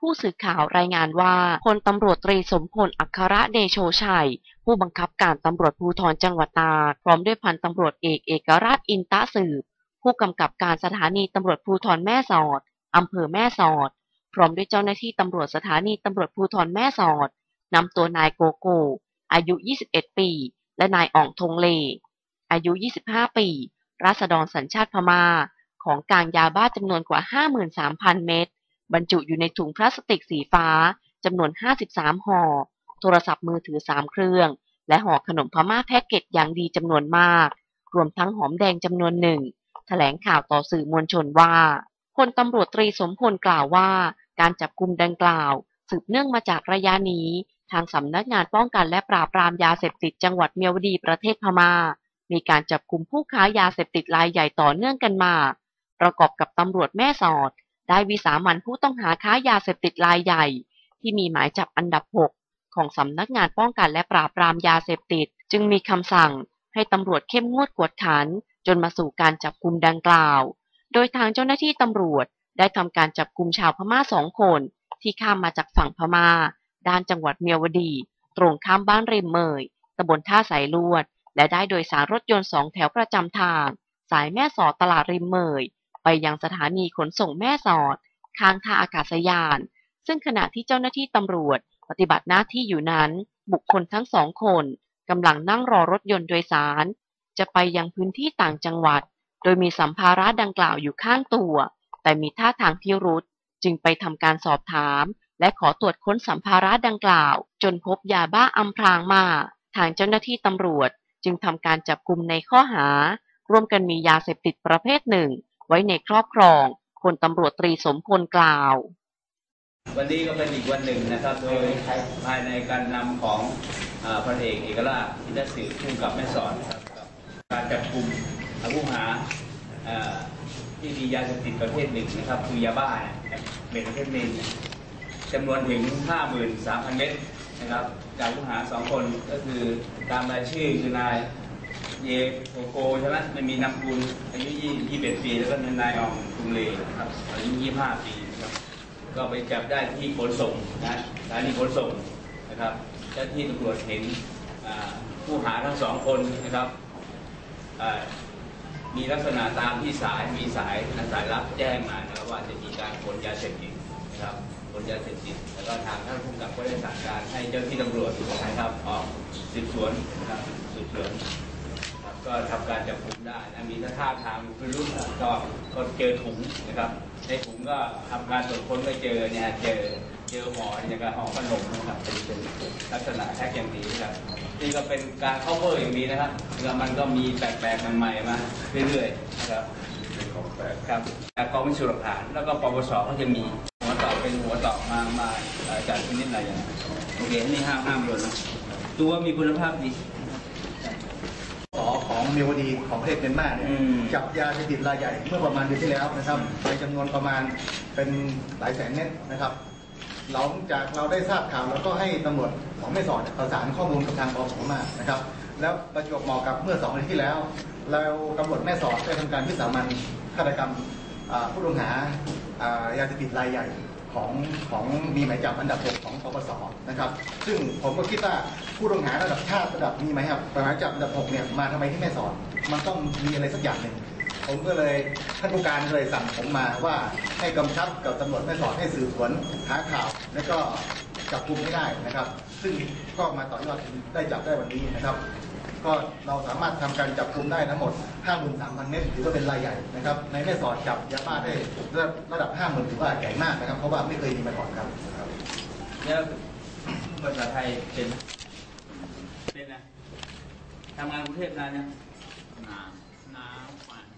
ผู้สื่อข่าวรายงานว่าพลตำรวจตรีสมพลอัครเดโชชัย ผู้บังคับการตำรวจภูธรจังหวัดตากพร้อมด้วยพันตำรวจเอกเอกราชอินตะสืบ ผู้กำกับการสถานีตำรวจภูธรแม่สอดอำเภอแม่สอด พร้อมด้วยเจ้าหน้าที่ตำรวจสถานีตำรวจภูธรแม่สอดนำตัวนายโกโก อายุ 21 ปี และนายอ่องทงเล อายุ 25 ปี ราษฎรสัญชาติพม่า ของกลางยาบ้าจำนวนกว่า 53,000 เม็ด บรรจุอยู่ในถุงพลาสติกสีฟ้าจำนวน 53 ห่อ โทรศัพท์มือถือ 3 เครื่อง และห่อขนมพม่าแพ็กเกจอย่างดีจำนวนมาก รวมทั้งหอมแดงจำนวนหนึ่ง แถลงข่าวต่อสื่อมวลชนว่าพลตำรวจตรีสมพลกล่าวว่า การจับกลุ่มดังกล่าว สืบเนื่องมาจากระยะนี้ ทางสำนักงานป้องกันและปราบปรามยาเสพติดจังหวัดเมียวดีประเทศพม่า มีการจับกลุ่มผู้ค้ายาเสพติดรายใหญ่ต่อเนื่องกันมา ประกอบกับตำรวจแม่สอด ได้วิสามันผู้ต้องหาค้ายาเสพติดรายใหญ่ ที่มีหมายจับอันดับ 6 ของสำนักงานป้องกันและปราบปรามยาเสพติด จึงมีคำสั่งให้ตำรวจเข้มงวดกวดขัน จนมาสู่การจับกลุ่มดังกล่าว โดยทางเจ้าหน้าที่ตำรวจได้ทำการจับกลุ่มชาวพม่าสองคน ที่ข้ามมาจากฝั่งพม่า ด้านจังหวัดเมียวดี ตรงข้ามบ้านริมเมยตำบลท่าสายลวด และได้โดยสารรถยนต์สองแถวประจำทาง สายแม่สอดตลาดริมเมย ไปยังสถานีขนส่งแม่สอด ข้างท่าอากาศยาน ซึ่งขณะที่เจ้าหน้าที่ตำรวจ ปฏิบัติหน้าที่อยู่นั้น บุคคลทั้งสองคนกำลังนั่งรอรถยนต์โดยสาร จะไปยังพื้นที่ต่างจังหวัด โดยมีสัมภาระดังกล่าวอยู่ข้างตัว แต่มีท่าทางพิรุษจึงไปทำการสอบถาม และขอตรวจค้นสัมภาระดังกล่าว จนพบยาบ้าอำพรางมา ทางเจ้าหน้าที่ตำรวจ จึงทำการจับกลุ่มในข้อหา ร่วมกันมียาเสพติดประเภทหนึ่ง ไว้ในครอบครองพลตำรวจตรีสมพลกล่าว วันนี้ก็เป็นอีกวันหนึ่งนะครับ โดยภายในการนำของอพันเอกเอกราชอินทศิษย์ผู้กับแม่สอนครับการจับกลุ่มผู้หาอ่าที่มียาเสพติดประเภทหนึ่งนะครับคือยาบ้าเนี่ยเป็นประเภทหนึ่งจำนวนถึง 53,000 เม็ดนะครับจากผู้หาสองคนก็คือตามรายชื่อคือนาย เยโกโกใช่ไหมไม่มีนามสกุลอายุ21ปีแล้วก็นายอองตุงเลนะครับอายุ25ปีนะครับ ก็ไปจับได้ที่ขนส่งนะสถานีขนส่งนะครับเจ้าที่ตำรวจเห็นผู้หาทั้งสองคนนะครับมีลักษณะตามที่สายมีสายสายรับแจ้งมานะครับว่าจะมีการขนยาเสพติดนะครับขนยาเสพติดแล้วก็ทางท่านผู้กำกับก็ได้สั่งการให้เจ้าที่ตำรวจนะครับออกสืบสวนนะครับสืบสวน ก็ทำการจับกุมได้นะมีท่าทางเป็นรุ่นก็ก็เจอถุงนะครับ ในถุงก็ทำการตรวจค้นก็เจอเนี่ยเจอเจอห่ออย่างกับห่อขนมนะครับเป็นเป็นลักษณะแท็กอย่างนี้นะครับนี่ก็เป็นการเข้าเวอร์อย่างนี้นะครับแล้วมันก็มีแปลกๆใหม่ๆมาเรื่อยๆนะครับครับจากกองพิสูจน์หลักฐานแล้วก็ปปสก็จะมีหัวต่อเป็นหัวต่อมามาเอ่อจากชนิดอะไรอย่างนี้โอเคอันนี่ห้ามห้ามโดนนะตัวมีคุณภาพดีสอของ เมียวดีของประเทศเมียนมาเนี่ยอืมจับยาเสพติดรายใหญ่เมื่อประมาณเดือนที่แล้วนะครับในจำนวนประมาณเป็นหลายแสนเม็ดนะครับหลังจากเราได้ทราบข่าวแล้วก็ให้ตำรวจของแม่สอดประสานข้อมูลกับทางปปสมานะครับ แล้วประจวบเหมาะกับเมื่อสองเดือนที่แล้ว เราตำรวจแม่สอดได้ทำการวิสามันฆาตกรรมอ่าผู้ต้องหาอ่ายาเสพติดรายใหญ่ ของของมีหมายจับอันดับหกของปปสนะครับ ซึ่งผมก็คิดว่าผู้ต้องหาระดับชาติระดับมีไหมครับหมายจับอันดับหกเนี่ยมาทำไมที่แม่สอดมันต้องมีอะไรสักอย่างหนึ่งผมก็เลยท่านผู้การเลยสั่งผมมาว่าให้กำชับกับตำรวจแม่สอดให้สืบสวนหาข่าว แล้วก็จับกลุ่มให้ได้นะครับ ซึ่งก็มาต่อยอดได้จับได้วันนี้นะครับ ก็เราสามารถทำการจับกุมได้ทั้งหมด 53,000 เมตรถือว่าเป็นรายใหญ่นะครับ ในแม่สอดจับยาบ้าได้ระดับระดับ 50,000ถือว่าใหญ่มากนะครับ เพราะว่าไม่เคยมีมาก่อนครับครับแล้วภาษาไทยเป็นเป็นนะทำงานกรุงเทพนานยังนานนานกว่า